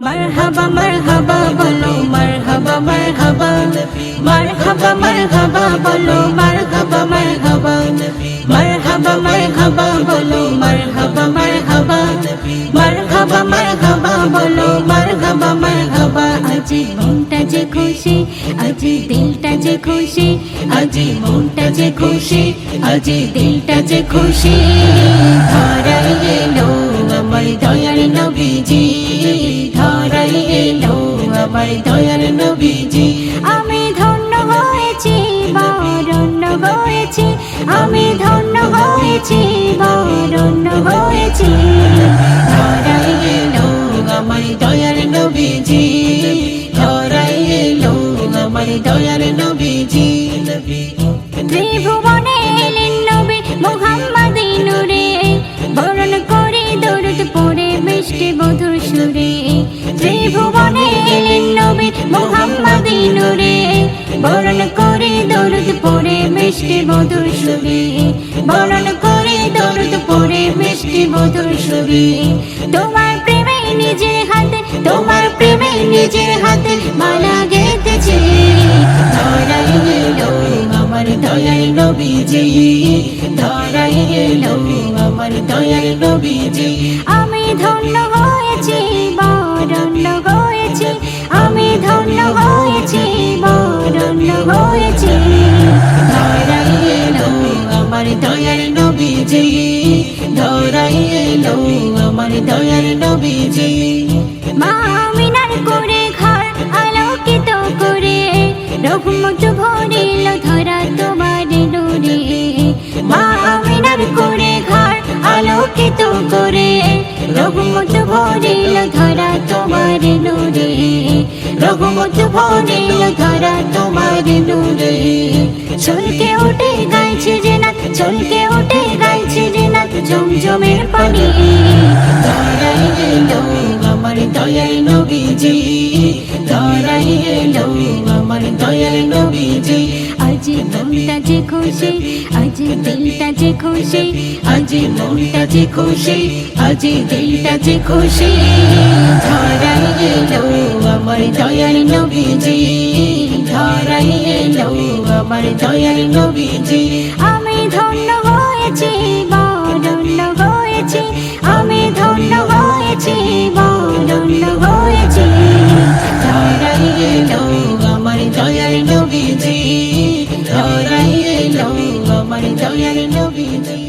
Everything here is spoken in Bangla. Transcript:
মারহাবা মারহাবা, বলো, মারহাবা মারহাবা। মারহাবা মারহাবা, বলো, মারহাবা মারহাবা। মারহাবা মারহাবা, বলো, মারহাবা মারহাবা। মারহাবা মারহাবা, বলো, মারহাবা মারহাবা। আজি মনটা যে খুশি, আজি দিলটা যে খুশি, আজি মনটা যে খুশি, আজি দিলটা যে খুশি। ধরাই এলো আমার দয়ার নবীজি আমি ধন্য হয়েছি বরণ্য হয়েছি। আমি ধন্য হয়েছি বরণ্য হয়েছি। ধরাই এলো আমার দয়ার নবীজি। ধরাই এলো আমার দয়ার নবীজি। ত্রিভুবনে ত্রিভুবনে এলেন নবী মোহাম্মদ নূরে বরণ করে দরুদ পড়ে মিষ্টি মধুর সুরে। বরণ করে দরুদ পড়ে মিষ্টি মধুর সুরে। তোমার প্রেমে নিজের হাতে, তোমার প্রেমে নিজের হাতে মালা গেঁথেছে। ধরাই এলো আমার দয়ার নবীজি। ধরাই এলো আমার দয়ার নবীজি। আমি ধন্য দয়ার নবীজি ধরাই এলো আমার দয়ার নবীজি। মা আমিনার করে ঘর আলোকিত করে রহমত ভরিল ধরা তোমার নূরে। মা আমিনার করে ঘর আলোকিত করে রহমত ভরিল ধরা তোমার নূরে। রহমত ভরিল ধরা তোমার নূরে। চলকে উঠে চলকে উঠে গাইছে যে না জমজমের পানি। ধরাই এলো আমার দয়ার নবীজি, ধরাই এলো আমার দয়ার নবীজি। আজ মনটা যে খুশি, আজ দিলটা যে খুশি, আজ মনটা যে খুশি, আজ দিলটা যে খুশি। ধরাই এলো আমার দয়ার নবীজি, ধরাই এলো আমার দয়ার নবীজি। ধন্য হয়েছি ধন্য হয়েছি। আমি ধন্য হয়েছি ধন্য হয়েছি। ধরাই এলো আমার দয়ার নবীজি। ধরাই এলো আমার দয়ার নবীজি।